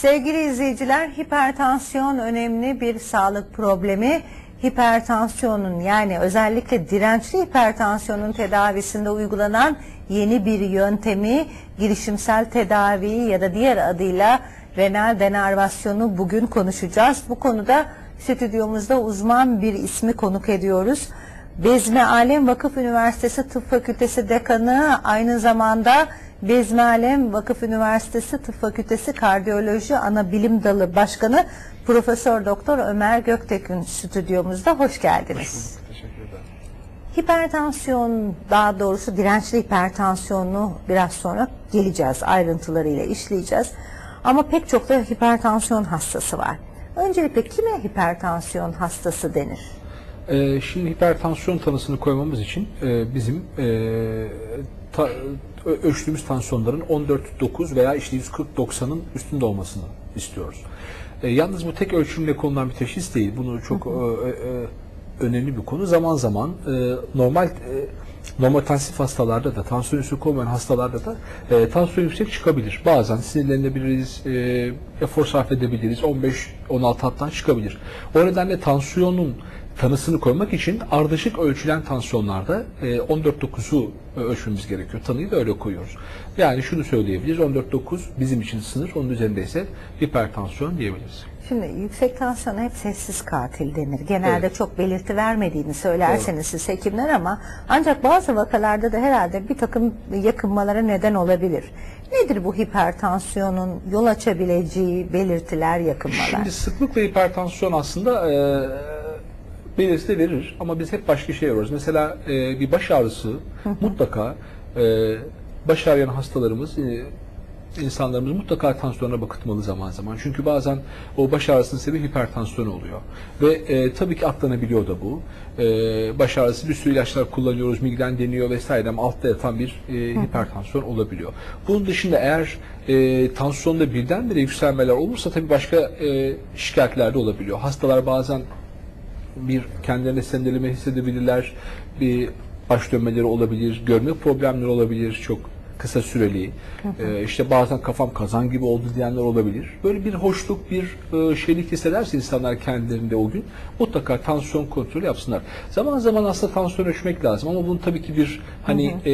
Sevgili izleyiciler, hipertansiyon önemli bir sağlık problemi. Hipertansiyonun yani özellikle dirençli hipertansiyonun tedavisinde uygulanan yeni bir yöntemi girişimsel tedavi ya da diğer adıyla renal denervasyonu bugün konuşacağız. Bu konuda stüdyomuzda uzman bir ismi konuk ediyoruz. Bezmi Alem Vakıf Üniversitesi Tıp Fakültesi Dekanı aynı zamanda Bezmi Alem Vakıf Üniversitesi Tıp Fakültesi Kardiyoloji Ana Bilim Dalı Başkanı Profesör Doktor Ömer Göktekin stüdyomuzda hoş geldiniz. Teşekkür ederim. Hipertansiyon daha doğrusu dirençli hipertansiyonu biraz sonra geleceğiz ayrıntılarıyla işleyeceğiz. Ama pek çok da hipertansiyon hastası var. Öncelikle kime hipertansiyon hastası denir? Ee, şimdi hipertansiyon tanısını koymamız için e, bizim e, ta- ölçtüğümüz tansiyonların 14-9 veya işte 140-90'ın üstünde olmasını istiyoruz. E, yalnız bu tek ölçümle konulan bir teşhis değil. Bunu çok e, e, önemli bir konu. Zaman zaman e, normal e, normotansif hastalarda da, tansiyon yüksek olmayan hastalarda da e, tansiyon yüksek çıkabilir. Bazen sinirlenebiliriz, e, efor sarf edebiliriz, 15-16 hatta çıkabilir. O nedenle tansiyonun tanısını koymak için ardışık ölçülen tansiyonlarda e, 14.9'u ölçmemiz gerekiyor. Tanıyı da öyle koyuyoruz. Yani şunu söyleyebiliriz, 14.9 bizim için sınır, onun üzerindeyse hipertansiyon diyebiliriz. Şimdi yüksek tansiyona hep sessiz katil denir. Genelde Evet. çok belirti vermediğini söylerseniz siz hekimler ama ancak bazı vakalarda da herhalde bir takım yakınmalara neden olabilir. Nedir bu hipertansiyonun yol açabileceği belirtiler, yakınmalar? Şimdi sıklıkla hipertansiyon aslında e, belirti de verir ama biz hep başka şey arıyoruz. Mesela e, bir baş ağrısı mutlaka e, baş ağrıyan hastalarımız e, insanlarımız mutlaka tansiyona bakıtmalı zaman zaman. Çünkü bazen o baş ağrısının sebebi hipertansiyon oluyor. Ve e, tabii ki atlanabiliyor da bu. E, baş ağrısı bir sürü ilaçlar kullanıyoruz, migren deniyor vesaire ama altta yatan bir e, hipertansiyon olabiliyor. Bunun dışında eğer e, tansiyonda birdenbire yükselmeler olursa tabii başka e, şikayetler de olabiliyor. Hastalar bazen bir kendilerine sendeleme hissedebilirler, bir baş dönmeleri olabilir, görme problemleri olabilir çok kısa süreli. Ee, işte bazen kafam kazan gibi oldu diyenler olabilir. Böyle bir hoşluk, bir e, şeylik hissederse insanlar kendilerinde o gün mutlaka tansiyon kontrolü yapsınlar. Zaman zaman aslında tansiyon ölçmek lazım ama bunu tabii ki bir hani e,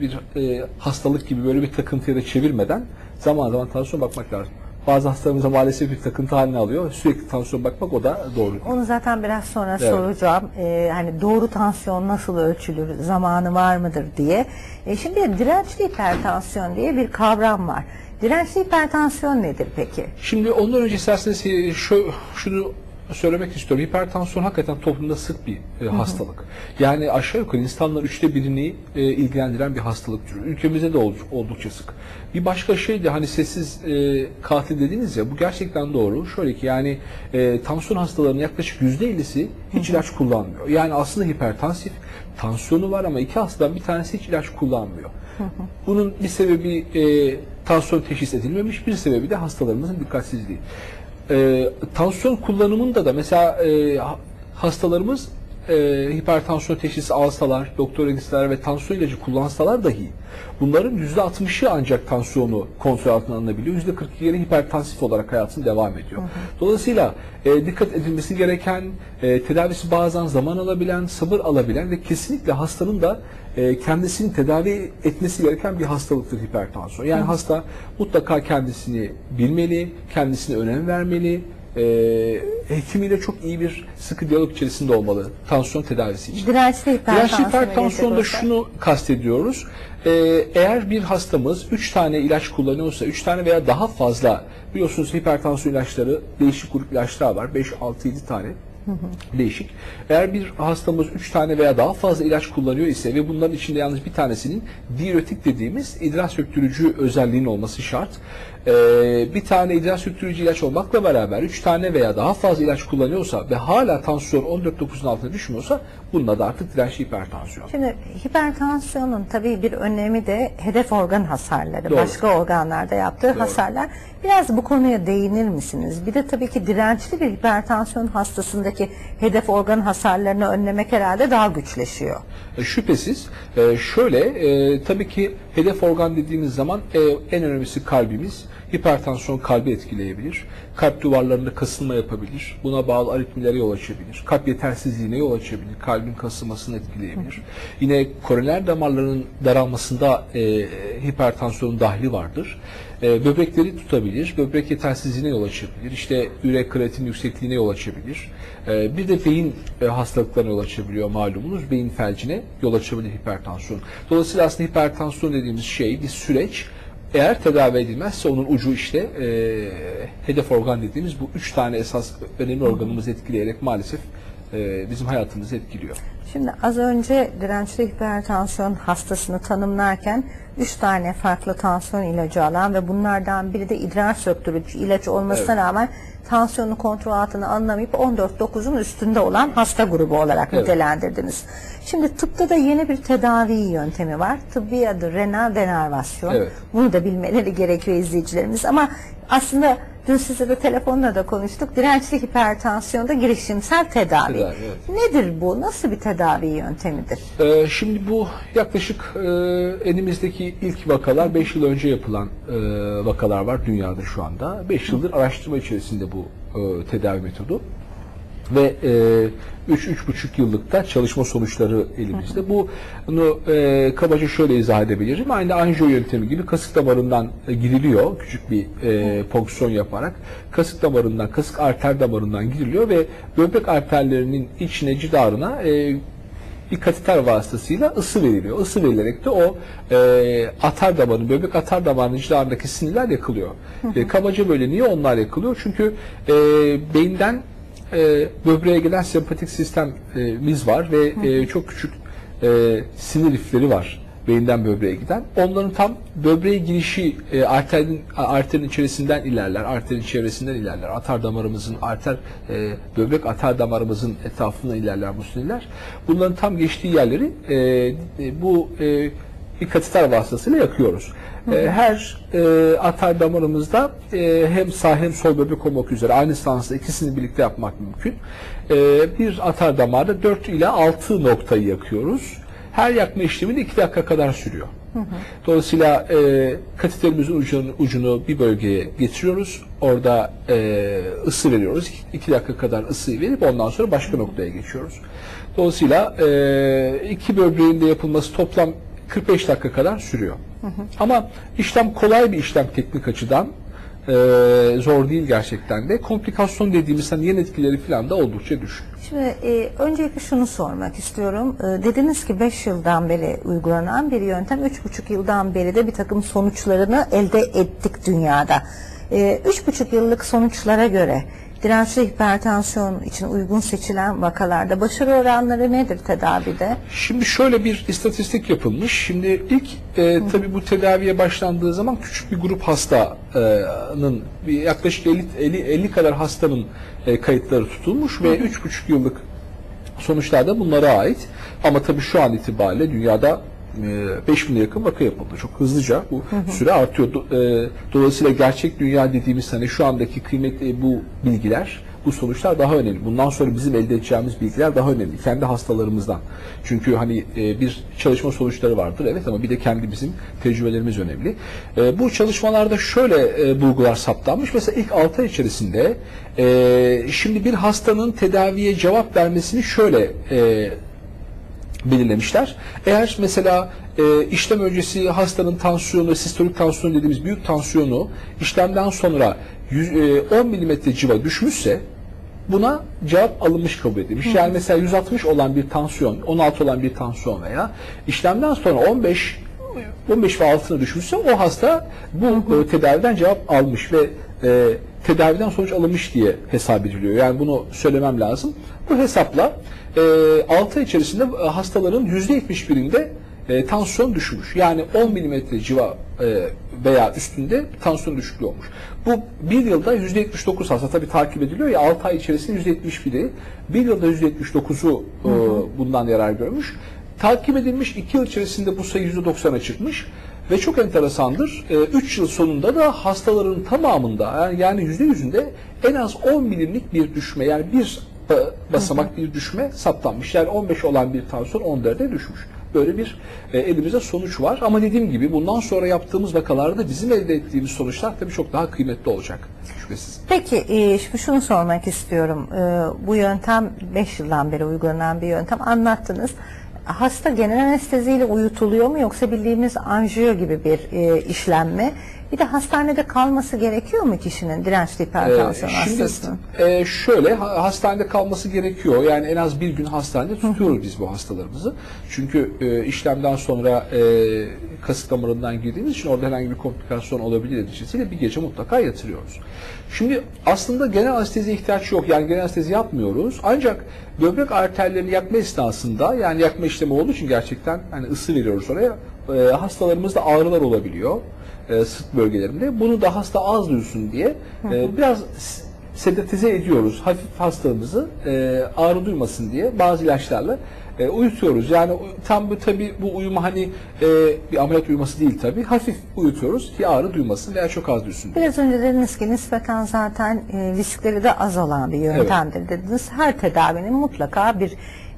bir e, hastalık gibi böyle bir takıntıya da çevirmeden zaman zaman tansiyon bakmak lazım. Bazı hastalarımıza maalesef bir takıntı haline alıyor. Sürekli tansiyon bakmak o da doğru. Onu zaten biraz sonra Evet. soracağım. Ee, hani doğru tansiyon nasıl ölçülür, zamanı var mıdır diye. E, şimdi dirençli hipertansiyon diye bir kavram var. Dirençli hipertansiyon nedir peki? Şimdi ondan önce isterseniz e, şu, şunu söylemek istiyorum. Hipertansiyon hakikaten toplumda sık bir e, hastalık. Yani aşağı yukarı insanlar üçte birini e, ilgilendiren bir hastalık türü. Ülkemizde de ol- oldukça sık. Bir başka şey de hani sessiz e, katil dediniz ya bu gerçekten doğru. Şöyle ki yani e, tansiyon hastalarının yaklaşık yüzde ellisi hiç ilaç kullanmıyor. Yani aslında hipertansif, tansiyonu var ama iki hastadan bir tanesi hiç ilaç kullanmıyor. Bunun bir sebebi e, tansiyon teşhis edilmemiş, bir sebebi de hastalarımızın dikkatsizliği. E, tansiyon kullanımında da mesela e, ha- hastalarımız e, hipertansiyon teşhisi alsalar, doktora gitseler ve tansiyon ilacı kullansalar dahi bunların %60'ı ancak tansiyonu kontrol altına alınabiliyor. %42'leri hipertansif olarak hayatını devam ediyor. Dolayısıyla e, dikkat edilmesi gereken, e, tedavisi bazen zaman alabilen, sabır alabilen ve kesinlikle hastanın da e, kendisini tedavi etmesi gereken bir hastalıktır hipertansiyon. Yani hasta mutlaka kendisini bilmeli, kendisine önem vermeli, e, hekimiyle çok iyi bir sıkı diyalog içerisinde olmalı tansiyon tedavisi için. Dirençli Dirençli hipertansiyona hipertansiyonda şunu kastediyoruz. Ee, eğer bir hastamız 3 tane ilaç kullanıyorsa, 3 tane veya daha fazla biliyorsunuz hipertansiyon ilaçları değişik grup ilaçlar var. 5, 6, 7 tane değişik. Eğer bir hastamız 3 tane veya daha fazla ilaç kullanıyor ise ve bunların içinde yalnız bir tanesinin diüretik dediğimiz idrar söktürücü özelliğinin olması şart. Ee, bir tane idrar söktürücü ilaç olmakla beraber 3 tane veya daha fazla ilaç kullanıyorsa ve hala tansiyon 14.9'un altına düşmüyorsa bununla da artık dirençli hipertansiyon. Şimdi hipertansiyonun tabii bir önemi de hedef organ hasarları, Doğru. başka organlarda yaptığı hasarlar. Biraz bu konuya değinir misiniz? Bir de tabii ki dirençli bir hipertansiyon hastasındaki oradaki hedef organ hasarlarını önlemek herhalde daha güçleşiyor. E, Şüphesiz. E, şöyle, e, tabii ki hedef organ dediğimiz zaman e, en önemlisi kalbimiz. Hipertansiyon kalbi etkileyebilir. Kalp duvarlarında kasılma yapabilir. Buna bağlı aritmilere yol açabilir. Kalp yetersizliğine yol açabilir. Kalbin kasılmasını etkileyebilir. Yine koroner damarların daralmasında hipertansiyonun dahli vardır. E, böbrekleri tutabilir. Böbrek yetersizliğine yol açabilir. İşte ürek kreatin yüksekliğine yol açabilir. E, bir de beyin e, hastalıklarına yol açabiliyor malumunuz. Beyin felcine yol açabilir hipertansiyon. Dolayısıyla aslında hipertansiyon dediğimiz şey bir süreç. Eğer tedavi edilmezse onun ucu işte e, hedef organ dediğimiz bu üç tane esas önemli organımızı etkileyerek maalesef e, bizim hayatımızı etkiliyor. Şimdi az önce dirençli hipertansiyon hastasını tanımlarken 3 tane farklı tansiyon ilacı alan ve bunlardan biri de idrar söktürücü ilaç olmasına Evet. rağmen tansiyonu kontrol altına alınamayıp 14-9'un üstünde olan hasta grubu olarak Evet. nitelendirdiniz. Şimdi tıpta da yeni bir tedavi yöntemi var. Tıbbi adı renal denervasyon. Evet. Bunu da bilmeleri gerekiyor izleyicilerimiz ama aslında dün size de telefonla da konuştuk. Dirençli hipertansiyonda girişimsel tedavi. Tedavi, evet. Nedir bu? Nasıl bir tedavi yöntemidir? Ee, şimdi bu yaklaşık e, elimizdeki ilk vakalar 5 yıl önce yapılan e, vakalar var dünyada şu anda. 5 yıldır araştırma içerisinde bu e, tedavi metodu. Ve 3-3,5 yıllıkta çalışma sonuçları elimizde. Bu bunu e, kabaca şöyle izah edebilirim. Aynı anjiyo yöntemi gibi kasık damarından e, giriliyor küçük bir e, fonksiyon yaparak. Kasık damarından, kasık arter damarından giriliyor ve böbrek arterlerinin içine cidarına e, bir kateter vasıtasıyla ısı veriliyor. Isı verilerek de o e, atar damarın, böbrek atar damarının civarındaki sinirler yakılıyor. E, kabaca böyle niye onlar yakılıyor? Çünkü e, beyinden e, böbreğe gelen sempatik sistemimiz var ve e, çok küçük e, sinir lifleri var beyinden böbreğe giden. Onların tam böbreğe girişi e, arterin, arterin içerisinden ilerler, arterin çevresinden ilerler. Atar damarımızın, arter, e, böbrek atar damarımızın etrafından ilerler bu sinirler. Bunların tam geçtiği yerleri e, e, bu e, bir kateter vasıtasıyla yakıyoruz. E, her e, atar damarımızda e, hem sağ hem sol böbrek olmak üzere aynı seansta ikisini birlikte yapmak mümkün. E, bir atar damarda 4 ile 6 noktayı yakıyoruz. Her yakma işlemi de 2 dakika kadar sürüyor. Dolayısıyla e, kateterimizin ucunu, ucunu bir bölgeye getiriyoruz. Orada e, ısı veriyoruz. 2 dakika kadar ısıyı verip ondan sonra başka noktaya geçiyoruz. Dolayısıyla e, iki böbreğin de yapılması toplam 45 dakika kadar sürüyor. Ama işlem kolay bir işlem teknik açıdan. E, zor değil gerçekten de. Komplikasyon dediğimiz hani yan etkileri falan da oldukça düşük. Şimdi e, öncelikle şunu sormak istiyorum. E, dediniz ki 5 yıldan beri uygulanan bir yöntem, 3,5 yıldan beri de bir takım sonuçlarını elde ettik dünyada. E, 3,5 yıllık sonuçlara göre dirençli hipertansiyon için uygun seçilen vakalarda başarı oranları nedir tedavide? Şimdi şöyle bir istatistik yapılmış. Şimdi ilk e, tabii bu tedaviye başlandığı zaman küçük bir grup hastanın bir yaklaşık 50, 50, 50 kadar hastanın e, kayıtları tutulmuş ve 3,5 yıllık sonuçlar da bunlara ait. Ama tabii şu an itibariyle dünyada e, 5000'e yakın vaka yapıldı. Çok hızlıca bu süre artıyor. E, Dolayısıyla gerçek dünya dediğimiz hani şu andaki kıymetli bu bilgiler, bu sonuçlar daha önemli. Bundan sonra bizim elde edeceğimiz bilgiler daha önemli. Kendi hastalarımızdan. Çünkü hani e, bir çalışma sonuçları vardır evet ama bir de kendi bizim tecrübelerimiz önemli. E, bu çalışmalarda şöyle e, bulgular saptanmış. Mesela ilk 6 ay içerisinde e, şimdi bir hastanın tedaviye cevap vermesini şöyle e, belirlemişler. Eğer mesela e, işlem öncesi hastanın tansiyonu, sistolik tansiyon dediğimiz büyük tansiyonu işlemden sonra 100, e, 10 milimetre civa düşmüşse buna cevap alınmış kabul edilmiş. Yani mesela 160 olan bir tansiyon, 16 olan bir tansiyon veya işlemden sonra 15 15 ve altına düşmüşse o hasta bu e, tedaviden cevap almış ve e, tedaviden sonuç alınmış diye hesap ediliyor. Yani bunu söylemem lazım. Bu hesapla e, 6 ay içerisinde e, hastaların %71'inde e, tansiyon düşmüş. Yani 10 milimetre civa e, veya üstünde tansiyon düşüklüğü olmuş. Bu bir yılda %79 hasta tabii takip ediliyor ya 6 ay içerisinde %71'i bir yılda %79'u e, bundan yarar görmüş. Takip edilmiş 2 yıl içerisinde bu sayı %90'a çıkmış. Ve çok enteresandır. 3 yıl sonunda da hastaların tamamında yani %100'ünde en az 10 milimlik bir düşme yani bir ba- basamak bir düşme saptanmış. Yani 15 olan bir tansiyon 14'e düşmüş. Böyle bir e, elimizde sonuç var. Ama dediğim gibi bundan sonra yaptığımız vakalarda bizim elde ettiğimiz sonuçlar tabii çok daha kıymetli olacak. Şüphesiz. Peki e, şimdi şunu sormak istiyorum. E, bu yöntem 5 yıldan beri uygulanan bir yöntem. Anlattınız. Hasta genel anesteziyle uyutuluyor mu yoksa bildiğimiz anjiyo gibi bir e, işlem mi? Bir de hastanede kalması gerekiyor mu kişinin dirençli hipertansiyon Ee, hastasının? e, şöyle ha- hastanede kalması gerekiyor. Yani en az bir gün hastanede tutuyoruz biz bu hastalarımızı. Çünkü e, işlemden sonra e, kasık damarından girdiğimiz için orada herhangi bir komplikasyon olabilir neticesiyle bir gece mutlaka yatırıyoruz. Şimdi aslında genel anesteziye ihtiyaç yok. Yani genel anestezi yapmıyoruz. Ancak böbrek arterlerini yakma esnasında yani yakma işlemi olduğu için gerçekten hani ısı veriyoruz oraya. E, hastalarımızda ağrılar olabiliyor e, sırt bölgelerinde. Bunu da hasta az duysun diye e, biraz sedatize ediyoruz hafif hastamızı e, ağrı duymasın diye bazı ilaçlarla e, uyutuyoruz. Yani tam bu tabi bu uyuma hani e, bir ameliyat uyuması değil tabi. Hafif uyutuyoruz ki ağrı duymasın veya çok az duysun diye. Biraz önce dediniz ki nispeten zaten e, riskleri de az olan bir yöntemdir dediniz. Her tedavinin mutlaka bir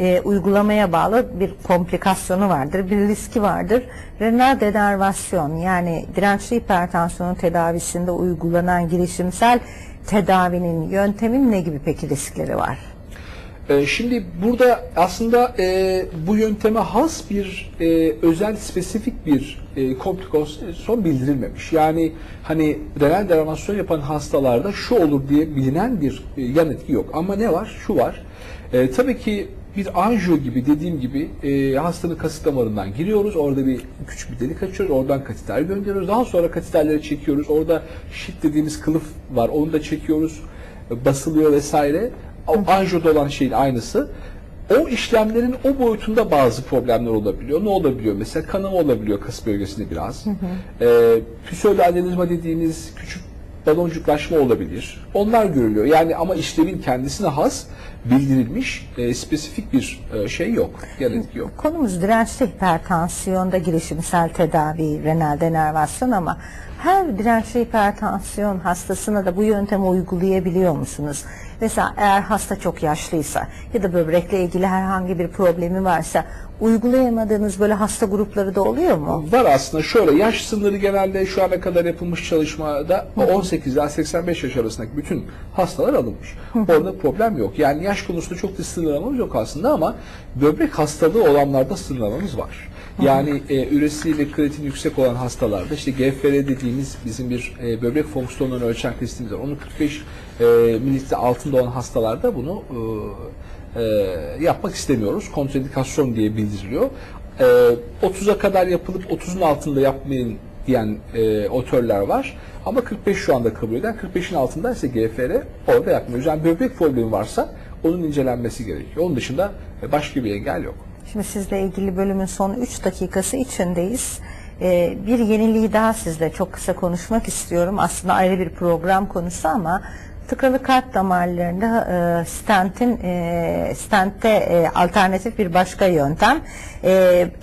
e, uygulamaya bağlı bir komplikasyonu vardır, bir riski vardır. Renal denervasyon yani dirençli hipertansiyonun tedavisinde uygulanan girişimsel tedavinin yöntemin ne gibi peki riskleri var? E, Şimdi burada aslında e, bu yönteme has bir e, özel spesifik bir e, komplikasyon bildirilmemiş. Yani hani renal denervasyon yapan hastalarda şu olur diye bilinen bir e, yan etki yok. Ama ne var? Şu var. E, tabii ki bir anjiyo gibi dediğim gibi e, hastanın kasık damarından giriyoruz. Orada bir küçük bir delik açıyoruz. Oradan kateter gönderiyoruz. Daha sonra kateterleri çekiyoruz. Orada şit dediğimiz kılıf var. Onu da çekiyoruz. E, basılıyor vesaire. Anjiyoda olan şeyin aynısı. O işlemlerin o boyutunda bazı problemler olabiliyor. Ne olabiliyor? Mesela kanama olabiliyor kas bölgesinde biraz. Ee, pseudoadenizma dediğimiz küçük baloncuklaşma olabilir. Onlar görülüyor. Yani ama işlemin kendisine has bildirilmiş e, spesifik bir e, şey yok. Etki yok. Konumuz dirençli hipertansiyonda girişimsel tedavi, renal denervasyon ama her dirençli hipertansiyon hastasına da bu yöntemi uygulayabiliyor musunuz? Mesela eğer hasta çok yaşlıysa ya da böbrekle ilgili herhangi bir problemi varsa uygulayamadığınız böyle hasta grupları da oluyor mu? Var aslında şöyle yaş sınırı genelde şu ana kadar yapılmış çalışmada 18 ila 85 yaş arasındaki bütün hastalar alınmış. Orada problem yok. Yani yaş konusunda çok da sınırlamamız yok aslında ama böbrek hastalığı olanlarda sınırlamamız var. Yani e, üresiyle kreatin yüksek olan hastalarda işte GFR dediğimiz bizim bir e, böbrek fonksiyonunu ölçen testimiz var. Onu 45 e, mililitre altında olan hastalarda bunu e, e, yapmak istemiyoruz. Kontraindikasyon diye bildiriliyor. E, 30'a kadar yapılıp 30'un altında yapmayın diyen e, otörler var. Ama 45 şu anda kabul eden, 45'in altında ise GFR orada yapmıyoruz. Yani böbrek problemi varsa onun incelenmesi gerekiyor. Onun dışında e, başka bir engel yok. Şimdi sizle ilgili bölümün son 3 dakikası içindeyiz. Ee, bir yeniliği daha sizle çok kısa konuşmak istiyorum. Aslında ayrı bir program konusu ama tıkalı kalp damarlarında e, stentin e, stentte e, alternatif bir başka yöntem e,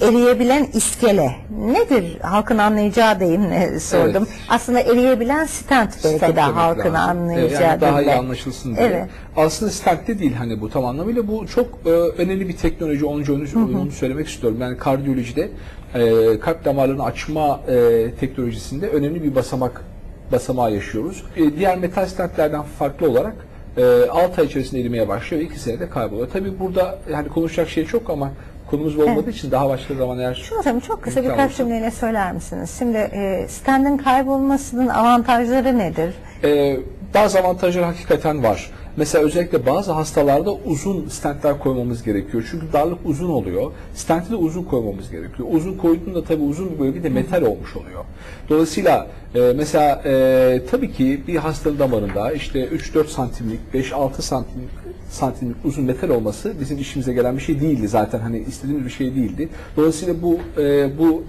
eriyebilen iskele nedir halkın anlayacağı deyimle sordum. Evet. Aslında eriyebilen stent belki Stent de halkın lazım. anlayacağı yani daha iyi anlaşılsın diye. Evet. Aslında stent de değil hani bu tam anlamıyla. Bu çok e, önemli bir teknoloji. Onu, onu, onu söylemek istiyorum. Yani kardiyolojide e, kalp damarlarını açma e, teknolojisinde önemli bir basamak basamağı yaşıyoruz. E, diğer metal stentlerden farklı olarak e, 6 ay içerisinde erimeye başlıyor ve 2 senede kayboluyor. Tabii burada yani konuşacak şey çok ama konumuz olmadığı için daha başka zaman eğer Şunu hocam çok kısa birkaç cümleyle söyler misiniz? Şimdi e, stendin kaybolmasının avantajları nedir? Ee, bazı avantajları hakikaten var. Mesela özellikle bazı hastalarda uzun stentler koymamız gerekiyor. Çünkü darlık uzun oluyor. Stenti de uzun koymamız gerekiyor. Uzun koyduğunda tabii uzun bir bölge de metal olmuş oluyor. Dolayısıyla e, mesela e, tabii ki bir hastanın damarında işte 3-4 santimlik, 5-6 santimlik santimlik uzun metal olması bizim işimize gelen bir şey değildi zaten hani istediğimiz bir şey değildi. Dolayısıyla bu e, bu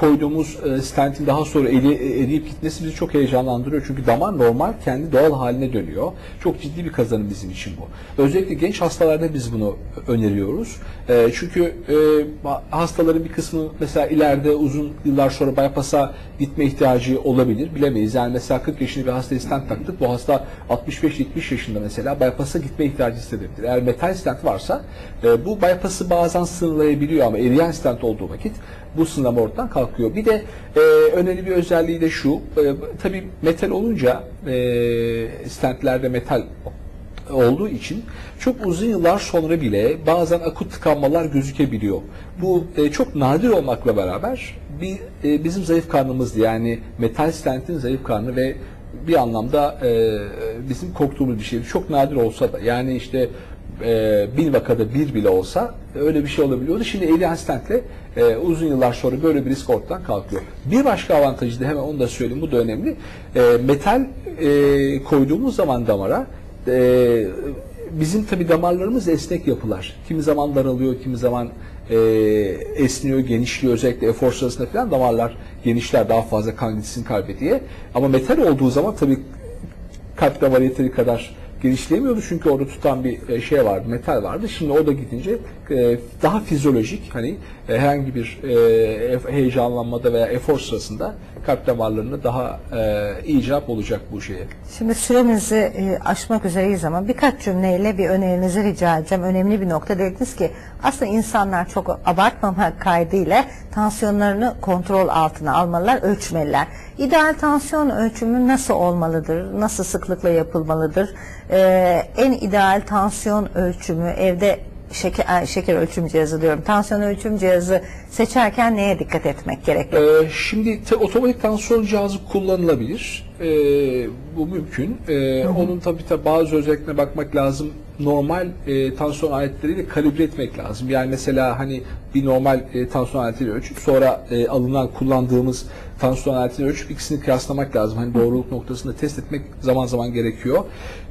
koyduğumuz e, stentin daha sonra eri, eriyip gitmesi bizi çok heyecanlandırıyor. Çünkü damar normal kendi doğal haline dönüyor. Çok ciddi bir kazanım bizim için bu. Özellikle genç hastalarda biz bunu öneriyoruz. E, çünkü e, hastaların bir kısmı mesela ileride uzun yıllar sonra bypass'a gitme ihtiyacı olabilir. Bilemeyiz. Yani mesela 40 yaşında bir hastaya stent taktık. Bu hasta 65-70 yaşında mesela bypass'a gitme ihtiyacı hissedebilir. Eğer metal stent varsa e, bu bypass'ı bazen sınırlayabiliyor ama eriyen stent olduğu vakit bu sınırlama ortadan kalkıyor. Bir de e, önemli bir özelliği de şu. E, tabii metal olunca e, stentlerde metal olduğu için çok uzun yıllar sonra bile bazen akut tıkanmalar gözükebiliyor. Bu e, çok nadir olmakla beraber bir e, bizim zayıf karnımızdı. Yani metal stentin zayıf karnı ve bir anlamda e, bizim korktuğumuz bir şey. Çok nadir olsa da yani işte e, bin vakada bir bile olsa öyle bir şey olabiliyordu. Şimdi eriyen stentle e, uzun yıllar sonra böyle bir risk ortadan kalkıyor. Bir başka avantajı da hemen onu da söyleyeyim bu da önemli. E, metal e, koyduğumuz zaman damara e, bizim tabi damarlarımız esnek yapılar. Kimi zaman daralıyor, kimi zaman e, esniyor, genişliyor. Özellikle efor sırasında falan damarlar genişler daha fazla kan gitsin kalbe diye. Ama metal olduğu zaman tabi kalp damarı yeteri kadar genişleyemiyordu çünkü orada tutan bir e, şey vardı, metal vardı. Şimdi o da gidince e, daha fizyolojik hani e, herhangi bir heyecanlanmada veya efor sırasında kalp damarlarını daha icap olacak bu şeye. Şimdi süremizi aşmak üzereyiz ama birkaç cümleyle bir önerinizi rica edeceğim. Önemli bir nokta dediniz ki aslında insanlar çok abartmamak kaydıyla tansiyonlarını kontrol altına almalılar, ölçmeliler. İdeal tansiyon ölçümü nasıl olmalıdır? Nasıl sıklıkla yapılmalıdır? Ee, en ideal tansiyon ölçümü evde şeker, şeker ölçüm cihazı diyorum. Tansiyon ölçüm cihazı seçerken neye dikkat etmek gerekiyor? Ee, şimdi te, otomatik tansiyon cihazı kullanılabilir. Ee, bu mümkün. Ee, onun tabii tabii bazı özelliklerine bakmak lazım. Normal e, tansiyon aletleriyle kalibre etmek lazım. Yani mesela hani bir normal e, tansiyon aletiyle ölçüp sonra e, alınan kullandığımız tansiyon aletini ölçüp ikisini kıyaslamak lazım. Hani doğruluk noktasında test etmek zaman zaman gerekiyor.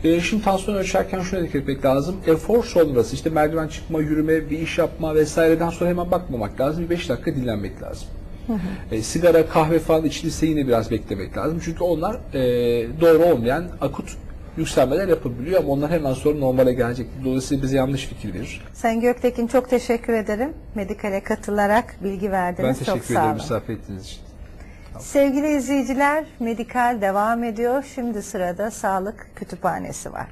E, şimdi tansiyon ölçerken şuna dikkat etmek lazım. Efor sonrası işte merdiven çıkma, yürüme, bir iş yapma vesaireden sonra hemen bakmamak lazım. Bir 5 dakika dinlenmek lazım. E, sigara, kahve falan içilirse yine biraz beklemek lazım. Çünkü onlar e, doğru olmayan akut yükselmeler yapabiliyor ama onlar hemen sonra normale gelecek. Dolayısıyla bize yanlış fikir verir. Sayın Göktekin çok teşekkür ederim. Medikale katılarak bilgi Ben verdiniz. çok teşekkür ederim misafir ettiğiniz için. Sevgili izleyiciler, Medikal devam ediyor. Şimdi sırada Sağlık Kütüphanesi var.